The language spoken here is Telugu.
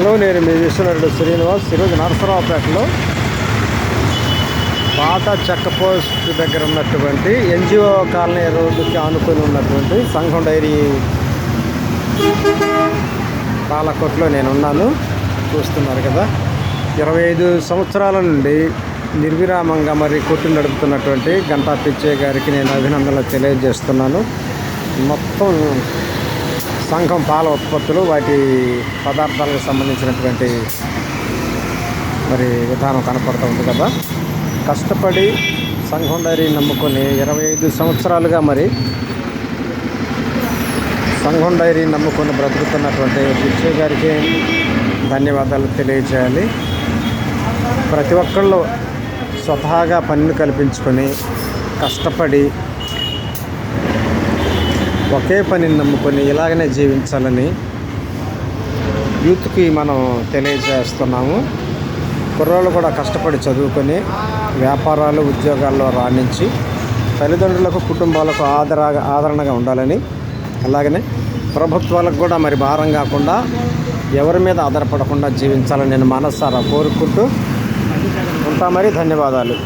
హలో నేను మీ విశ్వనరుడు శ్రీనివాస్. ఈరోజు నరసరావుపేటలో పాత చెక్క పోస్ట్ దగ్గర ఉన్నటువంటి ఎన్జిఓ కాలనీ రోడ్డుకి ఆనుకొని ఉన్నటువంటి సంఘం డైరీ పాలకొట్లో నేను ఉన్నాను. చూస్తున్నారు కదా. ఇరవై ఐదు సంవత్సరాల నుండి నిర్విరామంగా మరి కొట్టు నడుపుతున్నటువంటి గంటా పిచ్చయ్య గారికి నేను అభినందనలు తెలియజేస్తున్నాను. మొత్తం సంఘం పాల ఉత్పత్తులు వాటి పదార్థాలకు సంబంధించినటువంటి మరి విధానం కనపడుతూ ఉంది కదా. కష్టపడి సంఘం డైరీ నమ్ముకొని ఇరవై ఐదు సంవత్సరాలుగా మరి సంఘం డైరీ నమ్ముకొని బ్రతుకుతున్నటువంటి పిచ్చయ్య గారికి ధన్యవాదాలు తెలియజేయాలి. ప్రతి ఒక్కళ్ళు స్వతహాగా పనిని కల్పించుకొని కష్టపడి ఒకే పనిని నమ్ముకొని ఇలాగనే జీవించాలని యూత్కి మనం తెలియజేస్తున్నాము. కుర్రోళ్ళు కూడా కష్టపడి చదువుకొని వ్యాపారాలు ఉద్యోగాల్లో రాణించి తల్లిదండ్రులకు కుటుంబాలకు ఆదర ఆదరణగా ఉండాలని అలాగనే ప్రభుత్వాలకు కూడా మరి భారం కాకుండా ఎవరి మీద ఆధారపడకుండా జీవించాలని నేను మనస్సారా కోరుకుంటూ ఉంటా మరి. ధన్యవాదాలు.